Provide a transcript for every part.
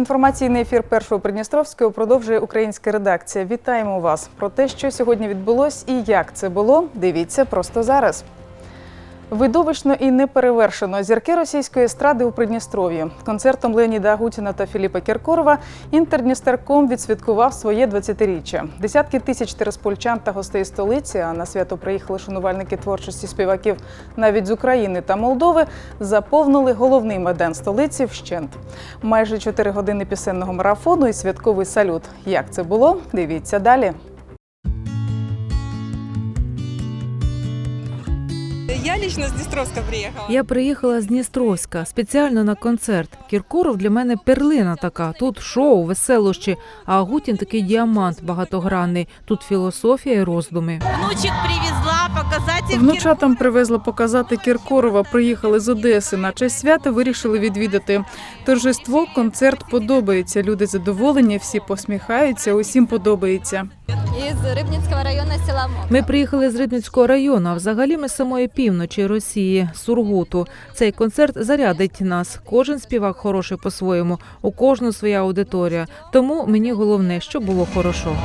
Інформаційний ефір першого Придністровського продовжує українська редакція. Вітаємо вас про те, що сьогодні відбулось і як це було. Дивіться просто зараз. Видовищно і неперевершено зірки російської естради у Придністров'ї. Концертом Леоніда Агутіна та Філіпа Кіркорова Інтердністерком відсвяткував своє 20-річчя. Десятки тисяч тереспольчан та гостей столиці, а на свято приїхали шанувальники творчості співаків навіть з України та Молдови, заповнили головний майдан столиці вщент. Майже 4 години пісенного марафону і святковий салют. Як це було? Дивіться далі. Лично с Днестровска приехала. Я приїхала з Дністровська спеціально на концерт. Кіркоров для мене перлина така. Тут шоу, веселощі, а Агутін такий діамант багатогранний. Тут філософія і роздуми. Внучек привезла показать им Внучатам привезла показати Кіркорова. Приїхали з Одеси. На честь свята вирішили відвідати торжество. Концерт подобається. Люди задоволені, всі посміхаються. Усім подобається. Із Рибницького району села Мок. Ми приїхали з Рибницького району, а взагалі ми з самої півночі Росії, Сургуту. Цей концерт зарядить нас. Кожен співак хороший по-своєму, у кожну своя аудиторія. Тому мені головне, щоб було хорошо.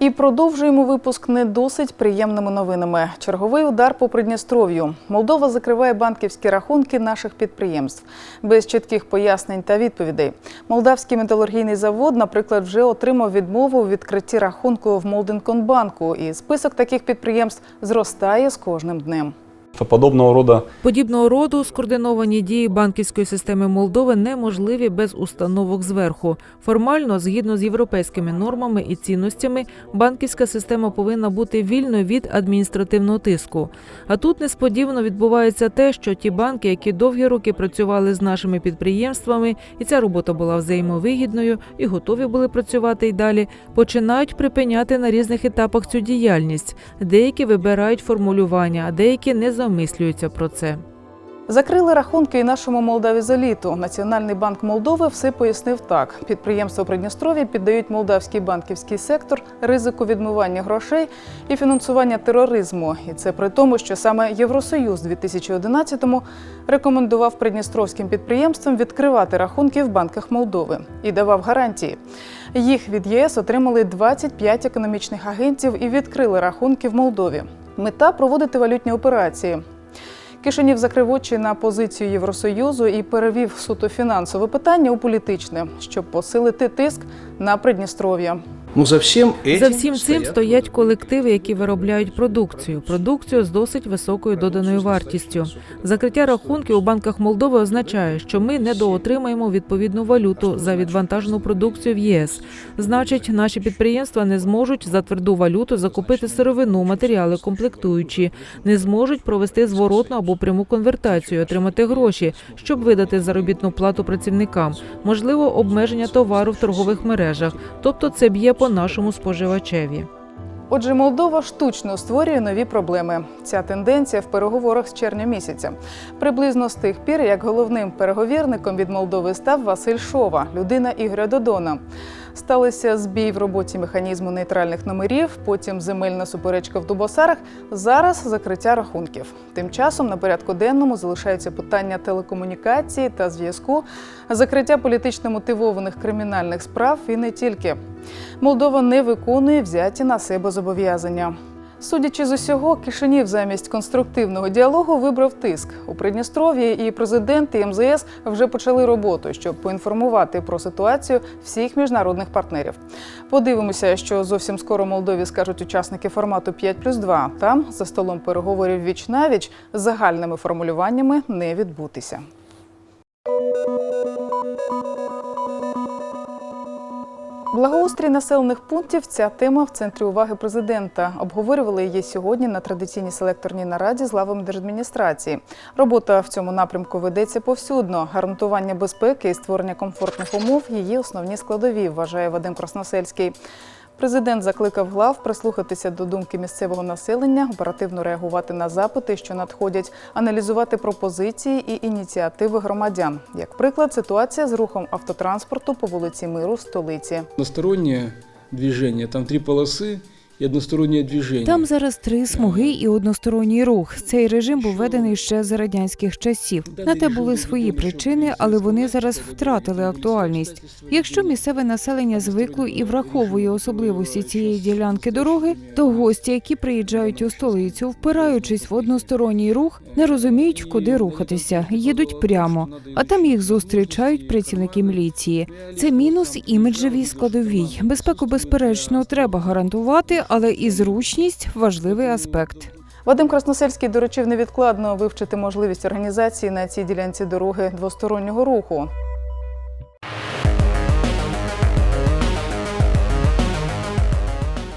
І продовжуємо випуск не досить приємними новинами. Черговий удар по Придністров'ю. Молдова закриває банківські рахунки наших підприємств без чітких пояснень та відповідей. Молдавський металургійний завод, наприклад, вже отримав відмову у відкритті рахунку в Молденконбанку, І список таких підприємств зростає з кожним днем. Что подобного рода Подібного роду скоординовані дії банківської системи Молдови неможливі без установок зверху. Формально, згідно з європейськими нормами і цінностями, банківська система повинна бути вільною від адміністративного тиску. А тут несподівано відбувається те, що ті банки, які довгі роки працювали з нашими підприємствами, і ця робота була взаємовигідною, і готові були працювати й далі, починають припиняти на різних етапах цю діяльність. Деякі вибирають формулювання, а деякі не замислюються про це. Закрили рахунки і нашому Молдавізоліту. Національний банк Молдови все пояснив так: підприємства Придністров'я піддають молдавський банківський сектор ризику відмивання грошей і фінансування тероризму. І це при тому, що саме Євросоюз у 2011-му рекомендував придністровським підприємствам відкривати рахунки в банках Молдови і давав гарантії. Їх від ЄС отримали 25 економічних агентів і відкрили рахунки в Молдові. Мета проводити валютні операції. Кишинів закрив очі на позицію Євросоюзу і перевів суто фінансове питання у політичне, щоб посилити тиск на Придністров'я. Но за этим За всім цим стоять колективи, які виробляють продукцію. Продукцію з досить високою доданою вартістю. Закриття рахунків у банках Молдови означає, що ми недоотримаємо відповідну валюту за відвантажену продукцію в ЄС. Значить, наші підприємства не зможуть за тверду валюту закупити сировину, матеріали, комплектуючі, не зможуть провести зворотну або пряму конвертацію, отримати гроші, щоб видати заробітну плату працівникам. Можливо, обмеження товару в торгових мережах. Тобто, це б'є по нашому споживачеві. Отже, Молдова штучно створює нові проблеми. Ця тенденція в переговорах з червня місяця. Приблизно з тих пір, як головним переговірником від Молдови став Василь Шова, людина Ігоря Додона. Сталися збій в роботі механізму нейтральних номерів, потім земельна суперечка в Дубосарах. Зараз закриття рахунків. Тим часом на порядку денному залишаються питання телекомунікації та зв'язку, закриття політично мотивованих кримінальних справ і не тільки. Молдова не виконує взяті на себе зобов'язання. Судячи з усього, Кишинів замість конструктивного діалогу вибрав тиск. У Придністров'ї і президент і МЗС вже почали роботу, щоб поінформувати про ситуацію всіх міжнародних партнерів. Подивимося, що зовсім скоро Молдові скажуть учасники формату 5 плюс 2. Там за столом переговорів віч навіч загальними формулюваннями не відбутися. Благоустрій населених пунктів ця тема в центрі уваги президента. Обговорювали її сьогодні на традиційній селекторній нараді з лавами держадміністрації. Робота в цьому напрямку ведеться повсюдно. Гарантування безпеки і створення комфортних умов її основні складові, вважає Вадим Красносельський. Президент закликав глав прислухатися до думки місцевого населення, оперативно реагувати на запити, що надходять, аналізувати пропозиції і ініціативи громадян. Як приклад, ситуація з рухом автотранспорту по вулиці Миру в столиці. Настороннє движення, там три полосы и одностороннее движение. Там зараз три смуги і односторонній рух. Цей режим був введений ще за радянських часів. На те були свої причини, але вони зараз втратили актуальність. Якщо місцеве населення звикло і враховує особливості цієї ділянки дороги, то гості, які приїжджають у столицю, впираючись в односторонній рух, не розуміють, куди рухатися, їдуть прямо, а там їх зустрічають працівники міліції. Це мінус іміджевій складовій. Безпеку, безперечно, треба гарантувати, але і зручність важливий аспект. Вадим Красносельський доручив невідкладно вивчити можливість організації на цій ділянці дороги двостороннього руху.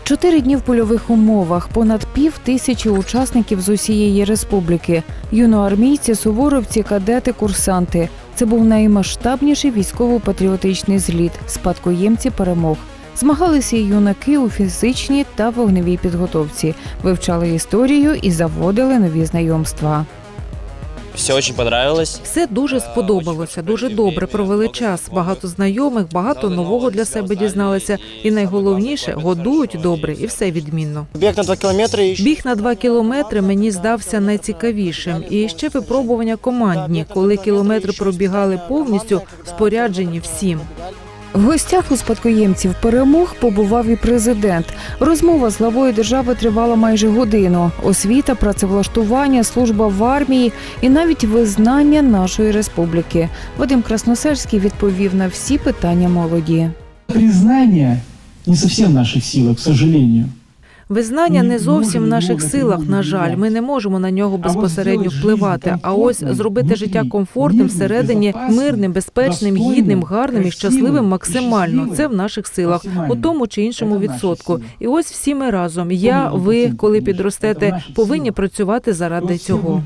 Чотири дні в польових умовах, понад пів тисячі учасників з усієї республіки, юноармійці, суворовці, кадети, курсанти. Це був наймасштабніший військово-патріотичний зліт, спадкоємці перемог. Змагалися і юнаки у фізичній та вогневій підготовці, вивчали історію і заводили нові знайомства. Все очень понравилось. Все дуже сподобалося, дуже добре провели час. Багато знайомих, багато нового для себе дізналися. І найголовніше годують добре, і все відмінно. Бег на 2 километра и Біг на два кілометри мені здався найцікавішим. І ще випробування командні, коли кілометри пробігали повністю споряджені всім. В гостях у спадкоємців перемог побував і президент. Розмова з главою держави тривала майже годину. Освіта, працевлаштування, служба в армії і навіть визнання нашої республіки. Вадим Красносельський відповів на всі питання молоді. Признання не зовсім наших силах, к сожалению. Визнання не зовсім в наших силах. На жаль, ми не можемо на нього безпосередньо впливати. А ось зробити життя комфортним всередині, мирним, безпечним, гідним, гарним і щасливим максимально. Це в наших силах, у тому чи іншому відсотку. І ось всі ми разом. Я, ви, коли підростете, повинні працювати заради цього.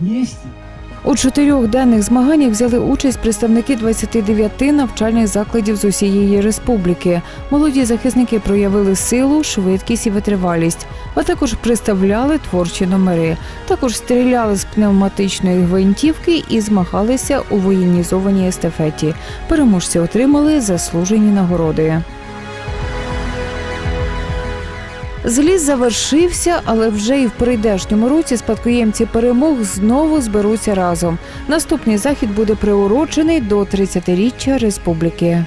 У чотирьох денних змаганнях взяли участь представники 29 навчальних закладів з усієї республіки. Молоді захисники проявили силу, швидкість і витривалість, а також представляли творчі номери. Також стріляли з пневматичної гвинтівки і змагалися у воєнізованій естафеті. Переможці отримали заслужені нагороди. Зліз завершився, але вже і в прийдешньому році спадкоємці перемог знову зберуться разом. Наступний захід буде приурочений до 30-річчя республіки.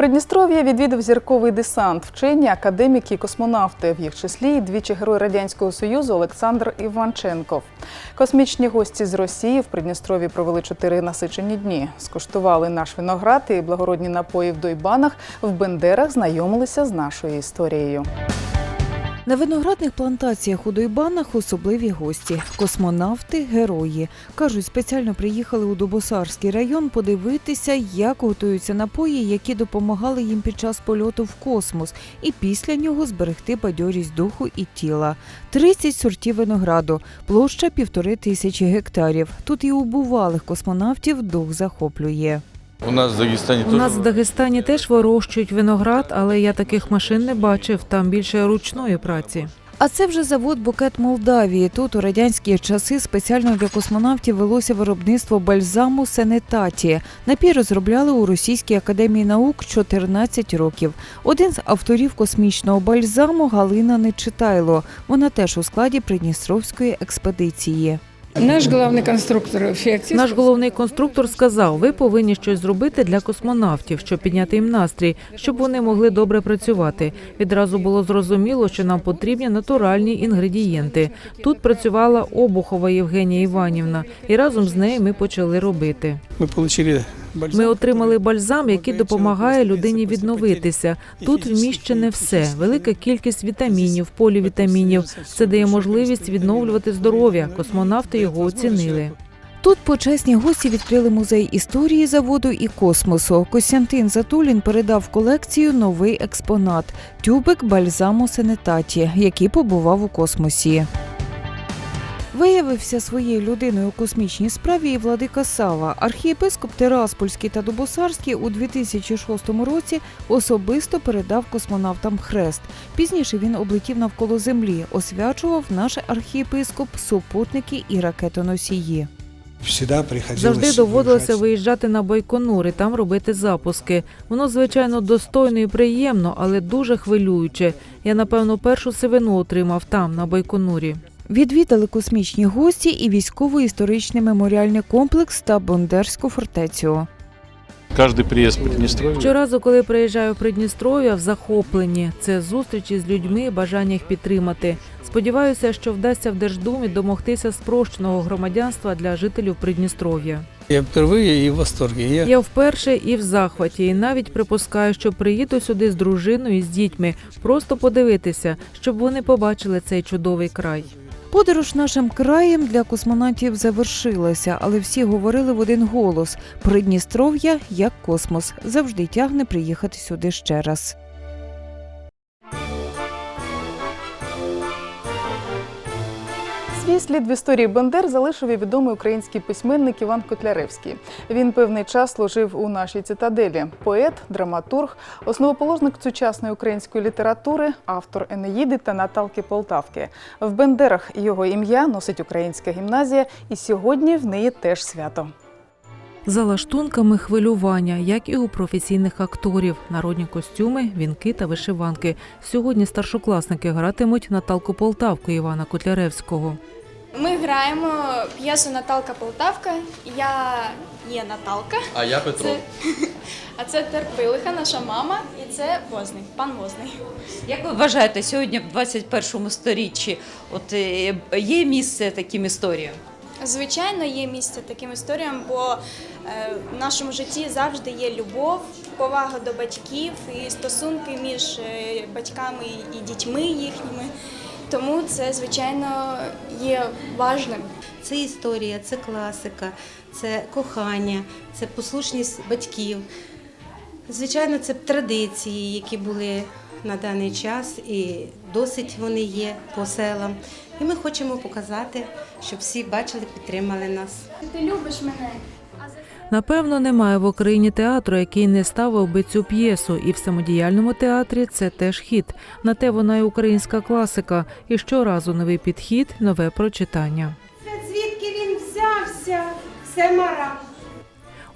Придністров'я відвідав зірковий десант, вчені, академіки і космонавти, в їх числі і двічі герой Радянського Союзу Олександр Іванченков. Космічні гості з Росії в Придністрові провели чотири насичені дні. Скуштували наш виноград і благородні напої в дойбанах. В Бендерах знайомилися з нашою історією. На виноградних плантаціях у Дойбанах особливі гості космонавти, герої. Кажуть, спеціально приїхали у Дубосарський район подивитися, як готуються напої, які допомагали їм під час польоту в космос, і після нього зберегти бадьорість духу і тіла. 30 сортів винограду, площа півтори тисячі гектарів. Тут і у бувалих космонавтів дух захоплює. У нас в Дагестані У нас в Дагестані теж вирощують виноград, але я таких машин не бачив. Там більше ручної праці. А це вже завод Букет Молдавії. Тут у радянські часи спеціально для космонавтів велося виробництво бальзаму Сенетаті. Напій розробляли у Російській академії наук 14 років. Один з авторів космічного бальзаму Галина Нечитайло. Вона теж у складі Придністровської експедиції. Наш главный конструктор феоктист. Наш головний конструктор сказав: ви повинні щось зробити для космонавтів, щоб підняти їм настрій, щоб вони могли добре працювати. Відразу було зрозуміло, що нам потрібні натуральні інгредієнти. Тут працювала Обухова Євгенія Іванівна, і разом з нею ми почали робити. Мы получили Ми отримали бальзам, який допомагає людині відновитися. Тут вміщене все, велика кількість вітамінів, полівітамінів. Це дає можливість відновлювати здоров'я. Космонавти його оцінили. Тут почесні гості відкрили музей історії заводу і космосу. Костянтин Затулін передав в колекцію новий експонат тюбик бальзаму Сенетаті, який побував у космосі. Виявився своєю людиною у космічній справі і владика Сава. Архієпископ Тераспольський та Дубосарський у 2006 році особисто передав космонавтам хрест. Пізніше він облетів навколо землі, освячував наш архієпископ супутники і ракетоносії. всегда приходилось Завжди доводилося виїжджати на Байконур і там робити запуски. Воно звичайно достойно і приємно, але дуже хвилююче. Я напевно першу сивину отримав там, на Байконурі. Відвідали космічні гості і військово-історичний меморіальний комплекс та Бондерську фортецю. Кожен приїзд в Придністров'я Щоразу, коли приїжджаю в Придністров'я, в захопленні це зустрічі з людьми, бажання їх підтримати. Сподіваюся, що вдасться в Держдумі домогтися спрощеного громадянства для жителів Придністров'я. Я впервые и в восторге. Я Я вперше і в захваті, і навіть припускаю, що приїду сюди з дружиною і з дітьми, просто подивитися, щоб вони побачили цей чудовий край. Подорож нашим краєм для космонавтів завершилася, але всі говорили в один голос: Придністров'я як космос завжди тягне приїхати сюди ще раз. Свій слід в історії Бендер залишив і відомий український письменник Іван Котляревський. Він певний час служив у нашій цитаделі. Поет, драматург, основоположник сучасної української літератури, автор Енеїди та Наталки Полтавки. В Бендерах його ім'я носить українська гімназія, і сьогодні в неї теж свято. За лаштунками хвилювання, як і у професійних акторів, народні костюми, вінки та вишиванки. Сьогодні старшокласники гратимуть Наталку Полтавку Івана Котляревського. Ми граємо п'єсу Наталка Полтавка. Я є Наталка. А я Петро. Це... А це Терпилиха, наша мама, і це Возний, пан Возний. Як ви вважаєте, сьогодні в 21 сторіччі от е, є місце таким історіям? Звичайно, є місце таким історіям, бо е, в нашому житті завжди є любов, повага до батьків і стосунки між е, батьками і дітьми їхніми. Тому це, звичайно, є важним. Це історія, це класика, це кохання, це послушність батьків. Звичайно, це традиції, які були на даний час, і досить вони є по селам. І ми хочемо показати, щоб всі бачили, підтримали нас. Ти любиш мене. Напевно, немає в Україні театру, який не ставив би цю п'єсу, і в самодіяльному театрі це теж хід. На те вона і українська класика. І щоразу новий підхід, нове прочитання. Звідки він взявся? Все мара.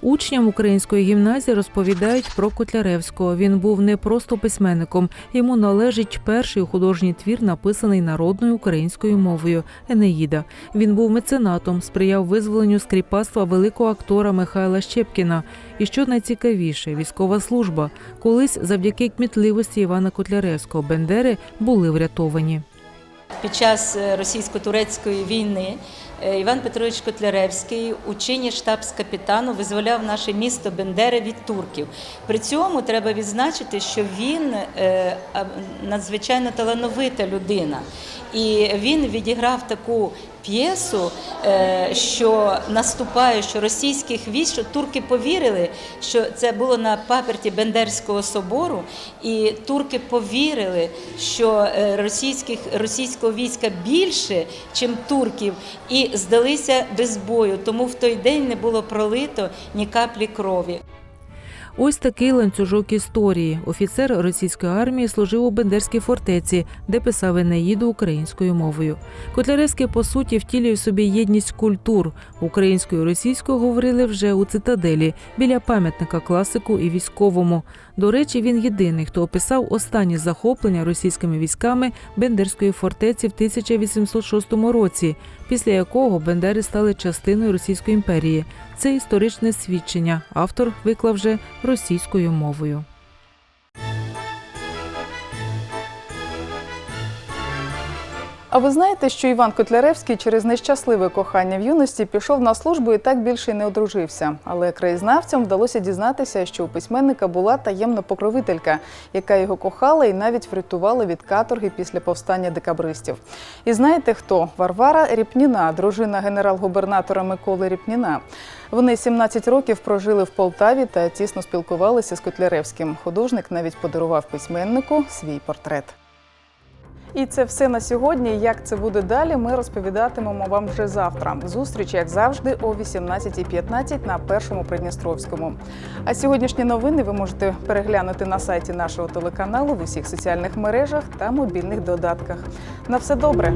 Учням української гімназії розповідають про Котляревського. Він був не просто письменником. Йому належить перший художній твір, написаний народною українською мовою Енеїда. Він був меценатом, сприяв визволенню з кріпацтва великого актора Михайла Щепкіна. І що найцікавіше, військова служба. Колись завдяки кмітливості Івана Котляревського Бендери були врятовані. Під час е, російсько-турецької війни Іван Петрович Котляревський у чині штабс-капітану визволяв наше місто Бендери від турків. При цьому треба відзначити, що він е, надзвичайно талановита людина. І він відіграв таку п'єсу, е, що наступає, що російських військ, що турки повірили, що це було на паперті Бендерського собору, і турки повірили, що е, російських, російського війська більше, ніж турків, і здалися без бою. Тому в той день не було пролито ні каплі крові. Ось такий ланцюжок історії. Офіцер російської армії служив у Бендерській фортеці, де писав Енеїду українською мовою. Котляревський, по суті, втілює собі єдність культур. Українською і російською говорили вже у цитаделі біля пам'ятника класику і військовому. До речі, він єдиний, хто описав останні захоплення російськими військами Бендерської фортеці в 1806 році, після якого Бендери стали частиною Російської імперії. Це історичне свідчення. Автор виклав вже російською мовою. А ви знаєте, що Іван Котляревський через нещасливе кохання в юності пішов на службу і так більше не одружився. Але краєзнавцям вдалося дізнатися, що у письменника була таємна покровителька, яка його кохала і навіть врятувала від каторги після повстання декабристів. І знаєте хто? Варвара Ріпніна, дружина генерал-губернатора Миколи Ріпніна. Вони 17 років прожили в Полтаві та тісно спілкувалися з Котляревським. Художник навіть подарував письменнику свій портрет. І це все на сьогодні. Як це буде далі, ми розповідатимемо вам вже завтра. Зустріч, як завжди, о 18.15 на першому Придністровському. А сьогоднішні новини ви можете переглянути на сайті нашого телеканалу в усіх соціальних мережах та мобільних додатках. На все добре.